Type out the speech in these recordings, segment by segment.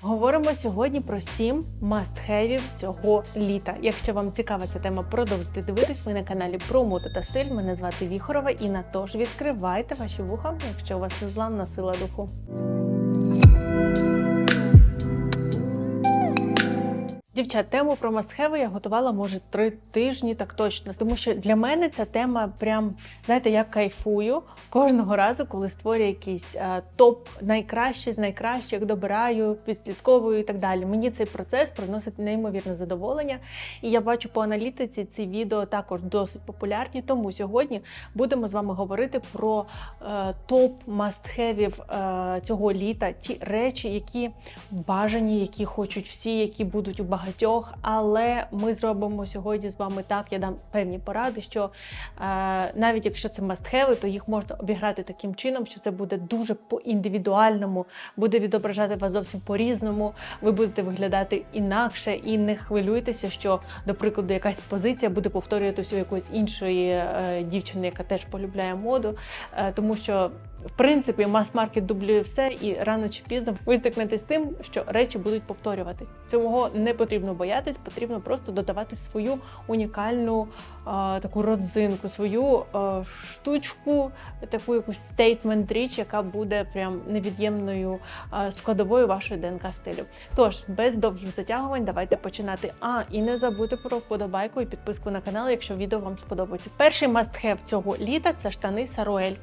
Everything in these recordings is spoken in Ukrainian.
Говоримо сьогодні про сім must-have цього літа. Якщо вам цікава ця тема, продовжуйте дивитись. Ви на каналі про моду та стиль. Мене звати Віхорова і Інна. Тож відкривайте ваші вуха, якщо у вас незламна сила духу. Дівчат, тему про мастхеви я готувала може три тижні, так точно. Тому що для мене ця тема прям знаєте, я кайфую кожного разу, коли створюю якийсь е, топ найкраще з найкращих, добираю, підслідковую і так далі. Мені цей процес приносить неймовірне задоволення. І я бачу по аналітиці ці відео також досить популярні. Тому сьогодні будемо з вами говорити про е, топ мастхевів е, цього літа, ті речі, які бажані, які хочуть всі, які будуть у багатьох. Але ми зробимо сьогодні з вами так. Я дам певні поради, що е, навіть якщо це мастхеви, то їх можна обіграти таким чином, що це буде дуже по індивідуальному, буде відображати вас зовсім по-різному. Ви будете виглядати інакше і не хвилюйтеся, що, до прикладу, якась позиція буде повторюватися у якоїсь іншої е, дівчини, яка теж полюбляє моду, е, тому що. В принципі, мас-маркет дублює все, і рано чи пізно ви стикнетесь з тим, що речі будуть повторюватись. Цього не потрібно боятись, потрібно просто додавати свою унікальну е, таку родзинку, свою е, штучку, таку якусь стейтмент річ, яка буде прям невід'ємною складовою вашої ДНК стилю. Тож без довгих затягувань, давайте починати. А і не забудьте про вподобайку і підписку на канал, якщо відео вам сподобається. Перший must-have цього літа це штани Саруель.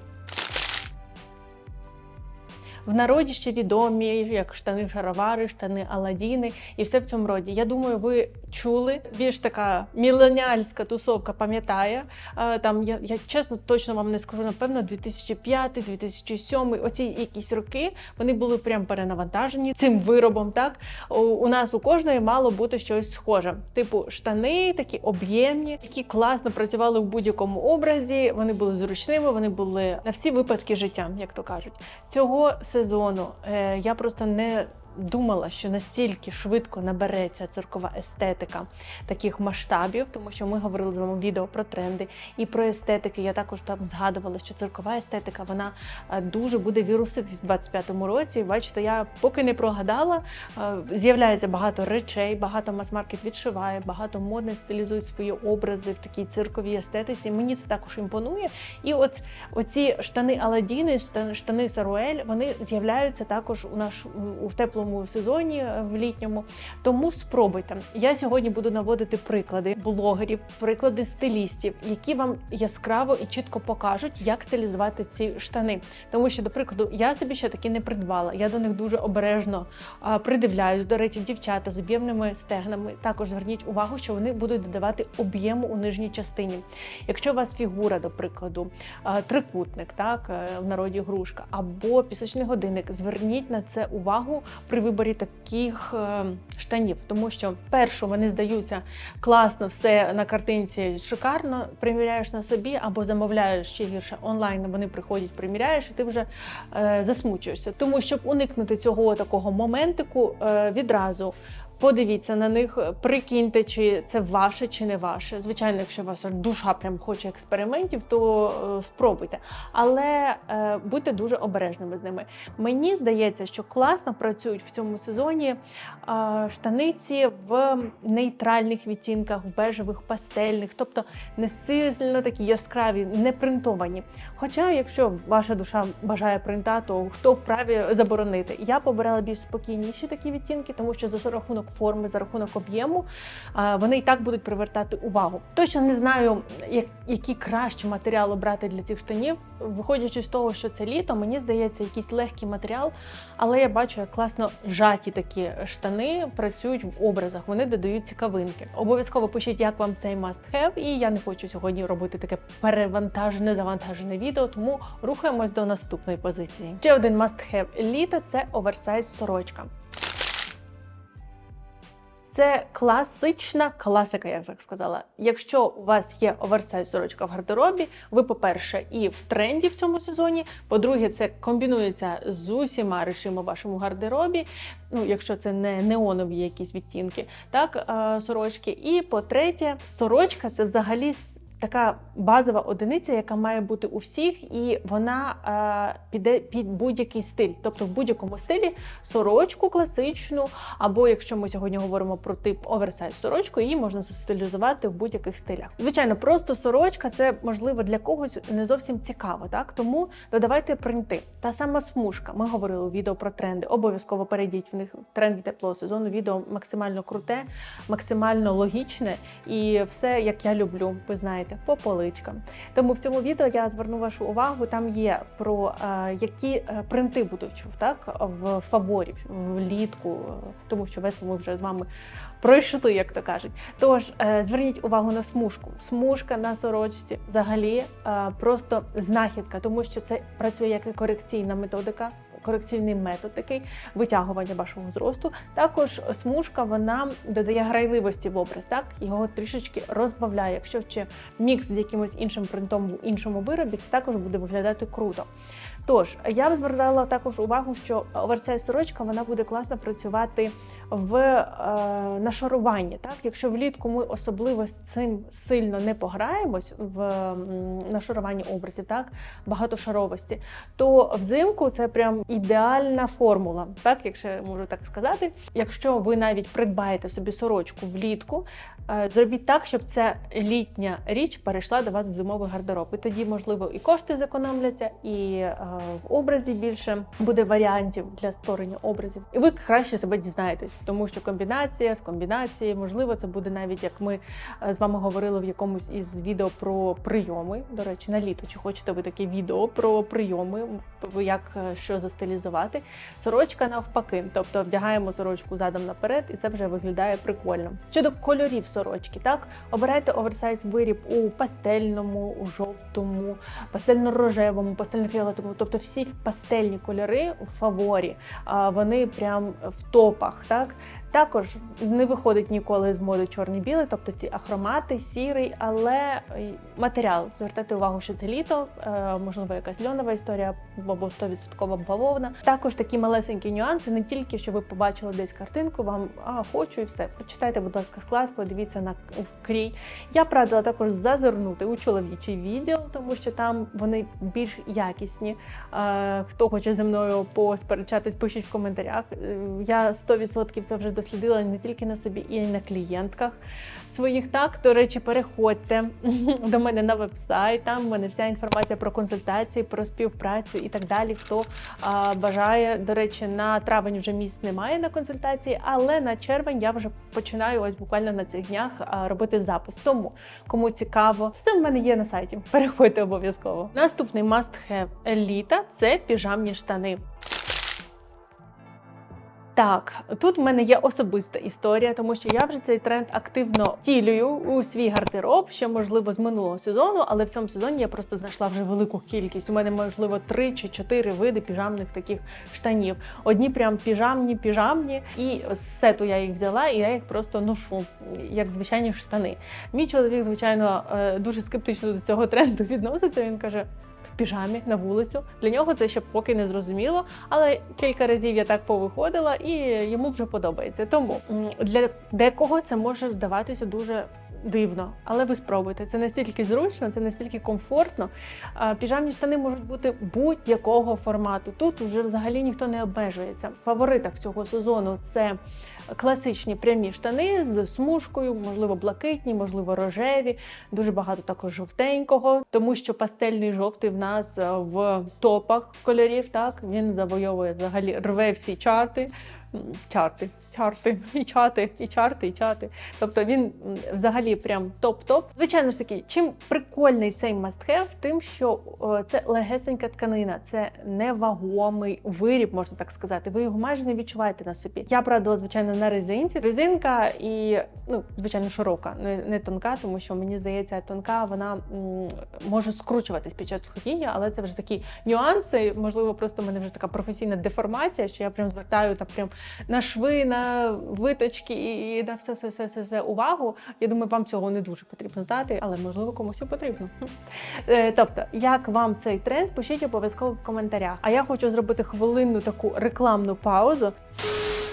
В народі ще відомі як штани шаровари, штани Аладіни і все в цьому роді. Я думаю, ви чули. Більш така міленіальська тусовка пам'ятає. Там я, я чесно точно вам не скажу, напевно, 2005-2007, оці якісь роки вони були прям перенавантажені цим виробом. Так у, у нас у кожної мало бути щось схоже. Типу штани, такі об'ємні, які класно працювали в будь-якому образі. Вони були зручними, вони були на всі випадки життя, як то кажуть. Цього сезону е, я просто не думала, що настільки швидко набереться циркова естетика таких масштабів, тому що ми говорили з вами в відео про тренди і про естетики. Я також там згадувала, що циркова естетика вона е, дуже буде віруситись в 25-му році. Бачите, я поки не прогадала. е, З'являється багато речей, багато мас-маркет відшиває, багато модних стилізують свої образи в такій цирковій естетиці. Мені це також імпонує. І от оці штани Аладіни, штани- штани Саруель, вони з'являються також у наш у теплому сезоні е, в літньому. Тому спробуйте. Я сьогодні буду наводити приклади блогерів, приклади стилістів, які вам яскраво і чітко покажуть, як стилізувати ці штани. Тому що, до прикладу, я собі ще такі не придбала. Я до них дуже обережно придивляюсь. До речі, дівчата з об'ємними стегнами також зверніть увагу, що вони будуть додавати об'єму у нижній частині. Якщо у вас фігура, до прикладу, трикутник, так е, в народі грушка, або пісочний годинник, зверніть на це увагу при виборі таких е, штанів, тому що першу вони здаються класно, все на картинці шикарно. Приміряєш на собі або замовляєш ще гірше онлайн. Вони приходять, приміряєш, і ти вже е, засмучуєшся. Тому щоб уникнути цього такого моментику, е, відразу. Подивіться на них, прикиньте, чи це ваше чи не ваше. Звичайно, якщо у вас душа прям хоче експериментів, то е, спробуйте. Але е, будьте дуже обережними з ними. Мені здається, що класно працюють в цьому сезоні е, штаниці в нейтральних відтінках, в бежевих, пастельних, тобто не сильно такі яскраві, не принтовані. Хоча, якщо ваша душа бажає принта, то хто вправі заборонити? Я побирала більш спокійніші такі відтінки, тому що за рахунок форми, за рахунок об'єму вони і так будуть привертати увагу. Точно не знаю, як, який кращий матеріал обрати для цих штанів. Виходячи з того, що це літо, мені здається, якийсь легкий матеріал, але я бачу, як класно жаті такі штани працюють в образах. Вони додають цікавинки. Обов'язково пишіть, як вам цей must have, і я не хочу сьогодні робити таке перевантажене, завантажене відео, тому рухаємось до наступної позиції. Ще один must have літа це оверсайз сорочка. Це класична класика, я так сказала. Якщо у вас є оверсайз сорочка в гардеробі, ви, по-перше, і в тренді в цьому сезоні. По-друге, це комбінується з усіма речами в вашому гардеробі. Ну, якщо це не неонові якісь відтінки, так е, сорочки. І по-третє, сорочка це взагалі така базова одиниця, яка має бути у всіх, і вона е, піде під будь-який стиль. Тобто в будь-якому стилі сорочку класичну, або якщо ми сьогодні говоримо про тип оверсайз сорочку, її можна застилізувати в будь-яких стилях. Звичайно, просто сорочка це можливо для когось не зовсім цікаво, так тому додавайте принти. Та сама смужка. Ми говорили у відео про тренди. Обов'язково перейдіть в них тренди теплого сезону. Відео максимально круте, максимально логічне і все як я люблю. Ви знаєте, по поличкам. Тому в цьому відео я зверну вашу увагу. Там є про е, які е, принти будуть так в фаворі влітку, тому що весну ми вже з вами пройшли, як то кажуть. Тож е, зверніть увагу на смужку. Смужка на сорочці взагалі просто знахідка, тому що це працює як корекційна методика. Корекційний метод такий витягування вашого зросту. Також смужка вона додає грайливості в образ, так його трішечки розбавляє. Якщо ще мікс з якимось іншим принтом в іншому виробі, це також буде виглядати круто. Тож я б звертала також увагу, що оверсайз сорочка вона буде класно працювати в е, нашаруванні. Так, якщо влітку ми особливо з цим сильно не пограємось в м, нашаруванні образів, так багатошаровості, то взимку це прям ідеальна формула, так якщо можу так сказати. Якщо ви навіть придбаєте собі сорочку влітку, е, зробіть так, щоб ця літня річ перейшла до вас в зимовий гардероб. І тоді, можливо, і кошти зекономляться, і е, в образі більше буде варіантів для створення образів. І ви краще себе дізнаєтесь, тому що комбінація з комбінації, можливо, це буде навіть як ми е, з вами говорили в якомусь із відео про прийоми. До речі, на літо. Чи хочете ви таке відео про прийоми, як е, що застилізувати? Сорочка навпаки, тобто вдягаємо сорочку задом наперед, і це вже виглядає прикольно. Щодо кольорів сорочки, так обирайте оверсайз виріб у пастельному, у жовтому, пастельно-рожевому, пастельно-фіолетовому, тобто всі пастельні кольори у фаворі, вони прям в топах. так. Також не виходить ніколи з моди чорний-білий, тобто ці ахромати, сірий, але матеріал. Звертайте увагу, що це літо, е, можливо, якась льонова історія або 100% бавовна. Також такі малесенькі нюанси, не тільки що ви побачили десь картинку, вам а хочу і все. Почитайте, будь ласка, склад, подивіться на вкрій. Я б радила також зазирнути у чоловічий відділ, тому що там вони більш якісні. Е, Хто хоче зі мною посперечатись, пишіть в коментарях. Е, Я 100% це вже дослідила не тільки на собі, і на клієнтках своїх. Так, до речі, переходьте до мене на вебсайт. Там в мене вся інформація про консультації, про співпрацю і так далі. Хто а, бажає, до речі, на травень вже місць немає на консультації, але на червень я вже починаю ось буквально на цих днях робити запис. Тому кому цікаво, все в мене є на сайті. Переходьте обов'язково. Наступний must have літа це піжамні штани. Так, тут в мене є особиста історія, тому що я вже цей тренд активно втілюю у свій гардероб, ще можливо з минулого сезону, але в цьому сезоні я просто знайшла вже велику кількість. У мене можливо три чи чотири види піжамних таких штанів. Одні прям піжамні, піжамні, і з сету я їх взяла, і я їх просто ношу як звичайні штани. Мій чоловік, звичайно, е, дуже скептично до цього тренду відноситься. Він каже. Піжамі на вулицю для нього це ще поки не зрозуміло, але кілька разів я так повиходила, і йому вже подобається. Тому для декого це може здаватися дуже дивно, але ви спробуйте. Це настільки зручно, це настільки комфортно. Піжамні штани можуть бути будь-якого формату. Тут вже взагалі ніхто не обмежується. В фаворитах цього сезону це класичні прямі штани з смужкою, можливо, блакитні, можливо, рожеві. Дуже багато також жовтенького, тому що пастельний жовтий в нас е, в топах кольорів. Так він завойовує взагалі рве всі чарти. Чарти, чарти, і чати, і чарти, і чати. Тобто він взагалі прям топ-топ. Звичайно ж таки, чим прикольний цей must-have, тим, що це легесенька тканина, це невагомий виріб, можна так сказати. Ви його майже не відчуваєте на собі. Я б радила, звичайно, на резинці. Резинка і, ну, звичайно, широка, не, не тонка, тому що мені здається, тонка вона м, може скручуватись під час ходіння, але це вже такі нюанси. Можливо, просто в мене вже така професійна деформація, що я прям звертаю та прям на шви, на виточки і на все, все, все, все, все увагу. Я думаю, вам цього не дуже потрібно знати, але можливо комусь і потрібно. Е, Тобто, як вам цей тренд, пишіть обов'язково в коментарях. А я хочу зробити хвилинну таку рекламну паузу.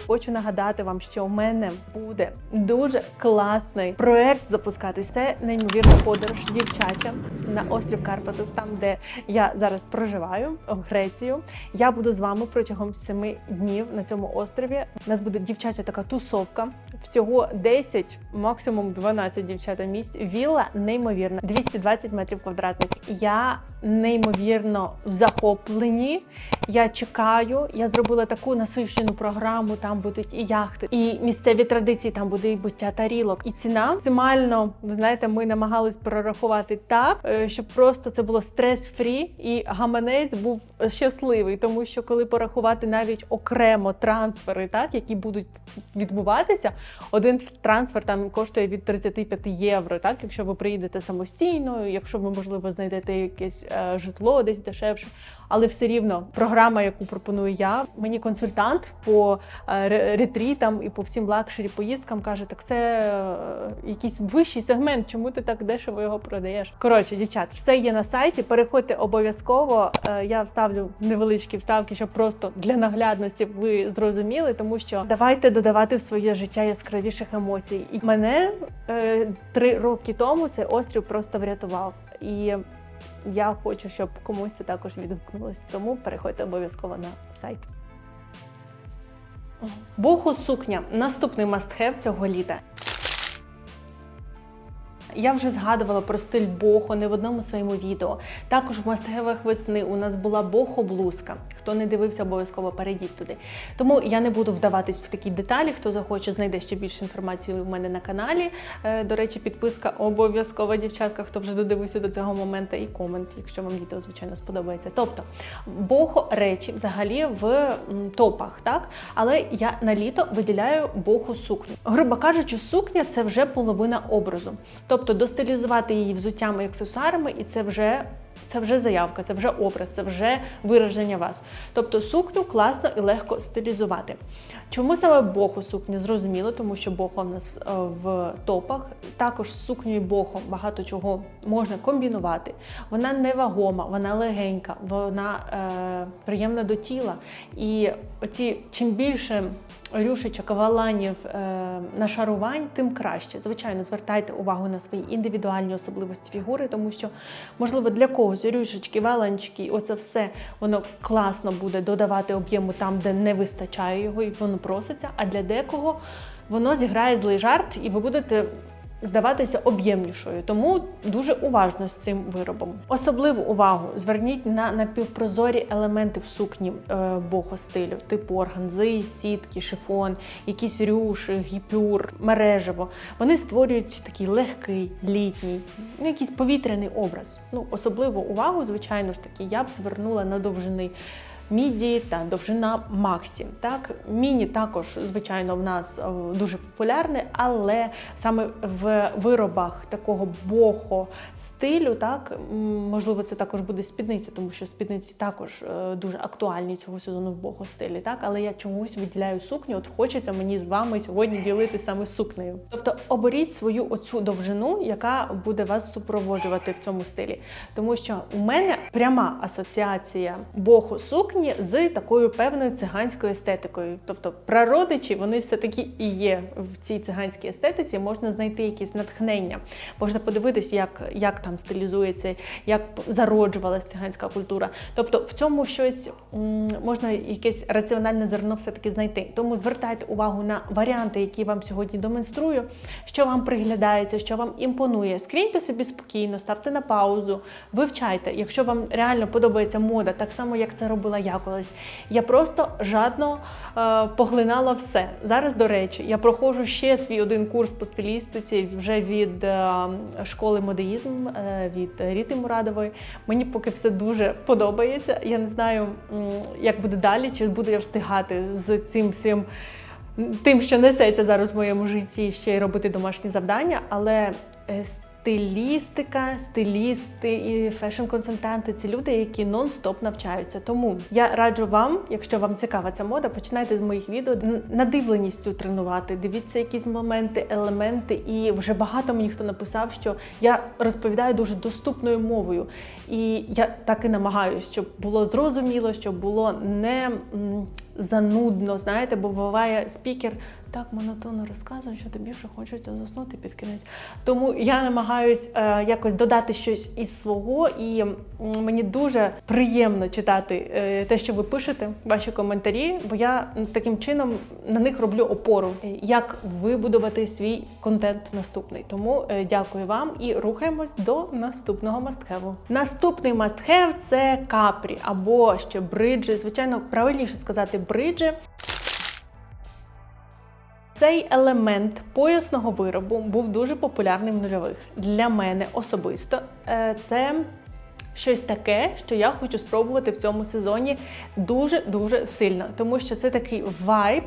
Хочу нагадати вам, що у мене буде дуже класний проект запускатись. Це неймовірна подорож дівчача на острів Карпатус, там де я зараз проживаю, в Грецію. Я буду з вами протягом семи днів на цьому острові. У нас буде дівчача така тусовка. Всього 10, максимум 12 дівчата місць. Вілла неймовірна, 220 метрів квадратних. Я неймовірно в захопленні. Я чекаю. Я зробила таку насичену програму. Там будуть і яхти, і місцеві традиції. Там буде і буття тарілок. І ціна максимально, ви знаєте, ми намагались прорахувати так, е, щоб просто це було стрес-фрі і гаманець був щасливий, тому що коли порахувати навіть окремо трансфери, так які будуть відбуватися, один трансфер там коштує від 35 євро. Так, якщо ви приїдете самостійно, якщо ви можливо знайдете якесь е, житло десь дешевше. Але все рівно програма, яку пропоную я, мені консультант по е, ретрітам і по всім лакшері поїздкам каже, так це е, якийсь вищий сегмент. Чому ти так дешево його продаєш? Коротше, дівчат, все є на сайті. Переходьте обов'язково. Е, Я вставлю невеличкі вставки, щоб просто для наглядності ви зрозуміли, тому що давайте додавати в своє життя яскравіших емоцій. І мене три роки тому цей острів просто врятував. І я хочу, щоб комусь це також відгукнулося. Тому переходьте обов'язково на сайт. Боху сукня наступний мастхев цього літа. Я вже згадувала про стиль бохо не в одному своєму відео. Також в мастхевах весни у нас була бохо-блузка. Хто не дивився, обов'язково перейдіть туди. Тому я не буду вдаватись в такі деталі. Хто захоче, знайде ще більше інформації у мене на каналі. Е, До речі, підписка обов'язкова, дівчатка, хто вже додивився до цього моменту, і комент, якщо вам відео, звичайно, сподобається. Тобто, бохо речі взагалі в топах, так? Але я на літо виділяю бохо сукню. Грубо кажучи, сукня це вже половина образу. Тобто достилізувати її взуттями і аксесуарами, і це вже. Це вже заявка, це вже образ, це вже вираження вас. Тобто сукню класно і легко стилізувати. Чому саме бохо сукня? Зрозуміло, тому що бохо в нас е, в топах. Також з сукнею бохо багато чого можна комбінувати. Вона невагома, вона легенька, вона е, приємна до тіла. І оці чим більше рюшечок, валанів, е, нашарувань, тим краще. Звичайно, звертайте увагу на свої індивідуальні особливості фігури, тому що, можливо, для когось рюшечки, валанчики, оце все воно класно буде додавати об'єму там, де не вистачає його, і воно проситься. А для декого воно зіграє злий жарт, і ви будете здаватися об'ємнішою. Тому дуже уважно з цим виробом. Особливу увагу зверніть на напівпрозорі елементи в сукні е, бохо стилю, типу органзи, сітки, шифон, якісь рюші, гіпюр, мережево. Вони створюють такий легкий, літній, ну, якийсь повітряний образ. Ну, особливу увагу, звичайно ж таки, я б звернула на довжини. Міді та довжина Максі. Так, міні також, звичайно, в нас е, дуже популярне, але саме в виробах такого бохо стилю, так можливо, це також буде спідниця, тому що спідниці також е, дуже актуальні цього сезону в бохо стилі. Так, але я чомусь виділяю сукню. От хочеться мені з вами сьогодні ділити саме сукнею. Тобто оберіть свою оцю довжину, яка буде вас супроводжувати в цьому стилі. Тому що у мене пряма асоціація бохо сукні з такою певною циганською естетикою. Тобто прародичі вони все таки і є в цій циганській естетиці. Можна знайти якісь натхнення, можна подивитись, як, як там стилізується, як зароджувалася циганська культура. Тобто в цьому щось можна якесь раціональне зерно все-таки знайти. Тому звертайте увагу на варіанти, які вам сьогодні демонструю, що вам приглядається, що вам імпонує. Скріньте собі спокійно, ставте на паузу, вивчайте. Якщо вам реально подобається мода, так само як це робила я колись. Я просто жадно е, поглинала все. Зараз, до речі, я проходжу ще свій один курс по стилістиці вже від е, школи модеїзм е, від Ріти Мурадової. Мені поки все дуже подобається. Я не знаю, як буде далі, чи буду я встигати з цим всім. Тим, що несеться зараз в моєму житті, ще й робити домашні завдання, але е, стилістика, стилісти і фешн-консультанти це люди, які нон-стоп навчаються. Тому я раджу вам, якщо вам цікава ця мода, починайте з моїх відео надивленістю тренувати. Дивіться якісь моменти, елементи. І вже багато мені хто написав, що я розповідаю дуже доступною мовою. І я так і намагаюся, щоб було зрозуміло, щоб було не занудно, знаєте, бо буває спікер так монотонно розказує, що тобі вже хочеться заснути під кінець. Тому я намагаюсь е, якось додати щось із свого, і мені дуже приємно читати е, те, що ви пишете, ваші коментарі, бо я таким чином на них роблю опору, е, як вибудувати свій контент наступний. Тому е, дякую вам і рухаємось до наступного мастхеву. Наступний мастхев це капрі або ще бриджі. Звичайно, правильніше сказати бриджі. Цей елемент поясного виробу був дуже популярним в нульових. Для мене особисто е, це щось таке, що я хочу спробувати в цьому сезоні дуже дуже сильно, тому що це такий вайб.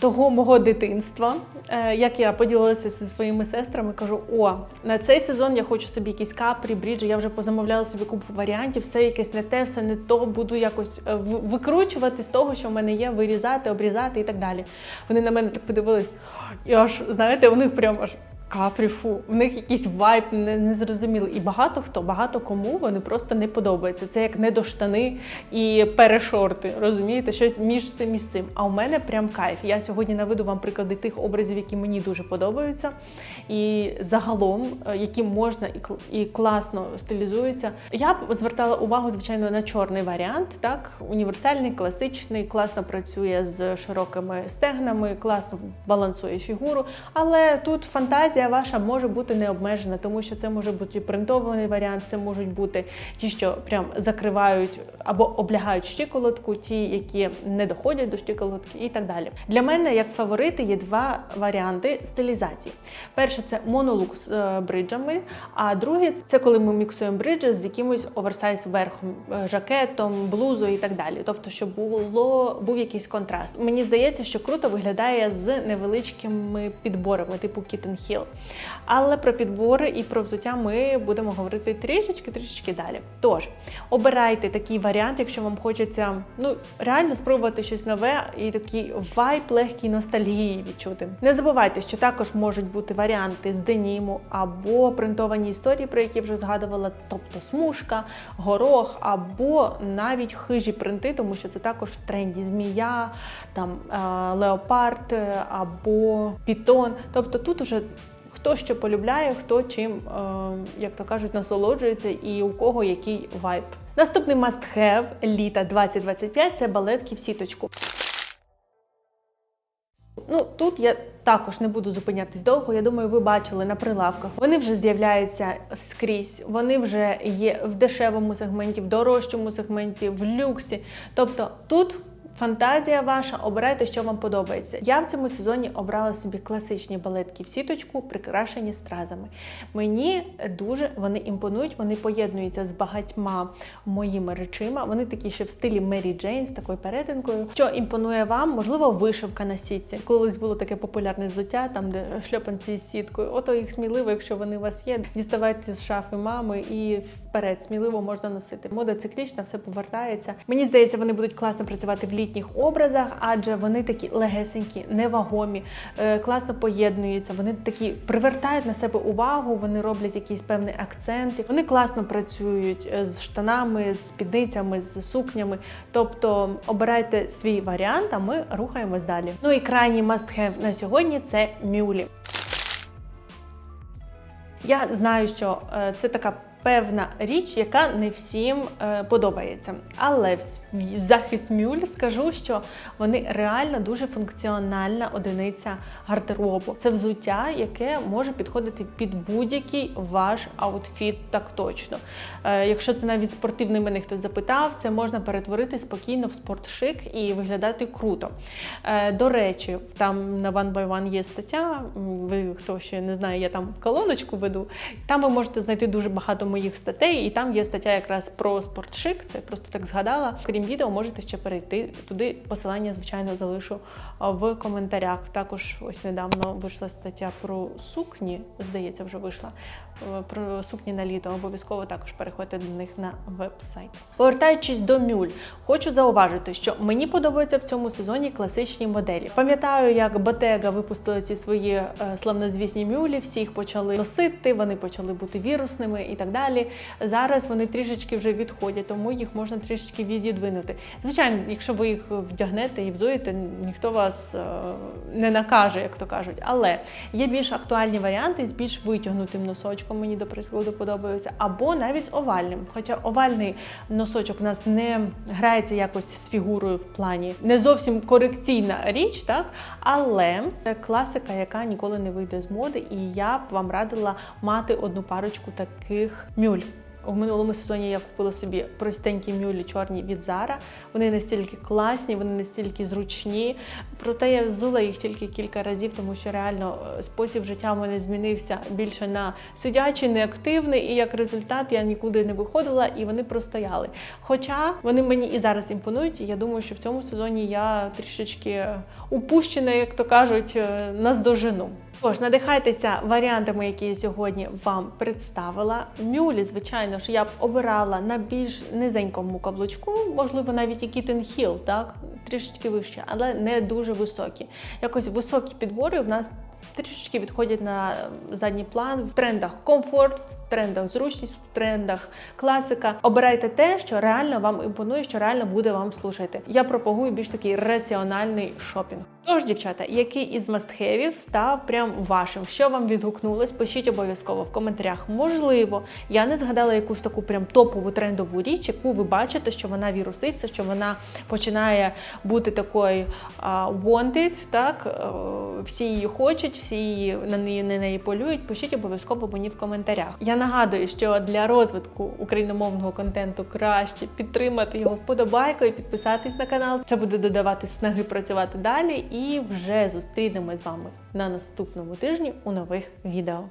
Того мого дитинства, Е, як я поділилася зі своїми сестрами, кажу: о, на цей сезон я хочу собі якісь капрі, бріджі. Я вже позамовляла собі купу варіантів, все якесь не те, все не то. Буду якось е, викручувати з того, що в мене є, вирізати, обрізати і так далі. Вони на мене так подивились, і аж знаєте, у них прям аж. Капрі, фу, в них якийсь вайб незрозумілий. І багато хто, багато кому вони просто не подобаються. Це як недоштани і перешорти. Розумієте, щось між цим і цим. А у мене прям кайф. Я сьогодні наведу вам приклади тих образів, які мені дуже подобаються, і загалом, е, які можна і класно стилізуються. Я б звертала увагу, звичайно, на чорний варіант, так універсальний, класичний, класно працює з широкими стегнами, класно балансує фігуру. Але тут фантазія ваша може бути не обмежена, тому що це може бути принтований варіант, це можуть бути ті, що прям закривають або облягають щиколотку, ті, які не доходять до щиколотки, і так далі. Для мене як фаворити є два варіанти стилізації. Перше це монолук з е, бриджами, а друге це коли ми міксуємо бриджі з якимось оверсайз верхом, е, жакетом, блузою і так далі. Тобто, щоб було був якийсь контраст. Мені здається, що круто виглядає з невеличкими підборами, типу Kitten Hill. Але про підбори і про взуття ми будемо говорити трішечки-трішечки далі. Тож обирайте такий варіант, якщо вам хочеться ну реально спробувати щось нове і такий вайб легкій ностальгії відчути. Не забувайте, що також можуть бути варіанти з деніму або принтовані історії, про які вже згадувала, тобто смужка, горох, або навіть хижі принти, тому що це також в тренді змія, там е, леопард е, або пітон. Тобто тут уже Хто що полюбляє, хто чим, е, як то кажуть, насолоджується і у кого який вайб. Наступний must-have літа 2025 це балетки в сіточку. Ну тут я також не буду зупинятись довго. Я думаю, ви бачили на прилавках. Вони вже з'являються скрізь. Вони вже є в дешевому сегменті, в дорожчому сегменті, в люксі. Тобто тут. Фантазія ваша, обирайте, що вам подобається. Я в цьому сезоні обрала собі класичні балетки в сіточку, прикрашені стразами. Мені дуже вони імпонують, вони поєднуються з багатьма моїми речима. Вони такі ще в стилі Мері Джейн з такою перетинкою. Що імпонує вам? Можливо, вишивка на сітці. Колись було таке популярне взуття, там де шльопанці з сіткою. Ото їх сміливо, якщо вони у вас є, діставайте з шафи мами і вперед сміливо можна носити. Мода циклічна, все повертається. Мені здається, вони будуть класно працювати в літніх образах, адже вони такі легесенькі, невагомі, е, класно поєднуються. Вони такі привертають на себе увагу, вони роблять якийсь певний акцент. Вони класно працюють е, з штанами, з спідницями, з сукнями. Тобто обирайте свій варіант, а ми рухаємось далі. Ну і крайній must-have на сьогодні це мюлі. Я знаю, що е, це така певна річ, яка не всім е, подобається. Але в захист мюль скажу, що вони реально дуже функціональна одиниця гардеробу. Це взуття, яке може підходити під будь-який ваш аутфіт, так точно. Е, якщо це навіть спортивний мене хтось запитав, це можна перетворити спокійно в спортшик і виглядати круто. Е, до речі, там на One by One є стаття. Ви хто ще не знає, я там колоночку веду. Там ви можете знайти дуже багато моїх статей, і там є стаття якраз про спортшик. Це просто так згадала. Крім відео, можете ще перейти туди. Посилання, звичайно, залишу в коментарях. Також ось недавно вийшла стаття про сукні. Здається, вже вийшла е, про сукні на літо. Обов'язково також переходьте до них на веб-сайт. Повертаючись до мюль, хочу зауважити, що мені подобаються в цьому сезоні класичні моделі. Пам'ятаю, як Bottega випустили ці свої е, славнозвісні мюлі, всі їх почали носити, вони почали бути вірусними і так далі. Зараз вони трішечки вже відходять, тому їх можна трішечки відідвинути. Звичайно, якщо ви їх вдягнете і взуєте, ніхто вас е, не накаже, як то кажуть. Але є більш актуальні варіанти з більш витягнутим носочком, мені до прикладу подобаються, або навіть з овальним. Хоча овальний носочок у нас не грається якось з фігурою в плані, не зовсім корекційна річ, так але це класика, яка ніколи не вийде з моди, і я б вам радила мати одну парочку таких мюль. У минулому сезоні я купила собі простенькі мюлі чорні від Zara. Вони настільки класні, вони настільки зручні. Проте я взула їх тільки кілька разів, тому що реально е, спосіб життя в мене змінився більше на сидячий, неактивний, і як результат я нікуди не виходила і вони простояли. Хоча вони мені і зараз імпонують, і я думаю, що в цьому сезоні я трішечки упущена, як то кажуть, е, наздожену. Тож, надихайтеся варіантами, які я сьогодні вам представила. Мюлі, звичайно ж, я б обирала на більш низенькому каблучку, можливо, навіть і Kitten Hill, так, трішечки вище, але не дуже високі. Якось високі підбори в нас трішечки відходять на задній план в трендах комфорт. В трендах зручність, в трендах класика. Обирайте те, що реально вам імпонує, що реально буде вам служити. Я пропагую більш такий раціональний шопінг. Тож, дівчата, який із мастхевів став прям вашим? Що вам відгукнулось? Пишіть обов'язково в коментарях. Можливо, я не згадала якусь таку прям топову трендову річ, яку ви бачите, що вона віруситься, що вона починає бути такою а, wanted, так е, всі її хочуть, всі її на неї на неї полюють. Пишіть обов'язково мені в коментарях. Я нагадую, що для розвитку україномовного контенту краще підтримати його вподобайкою, підписатись на канал. Це буде додавати снаги працювати далі. І вже зустрінемось з вами на наступному тижні у нових відео.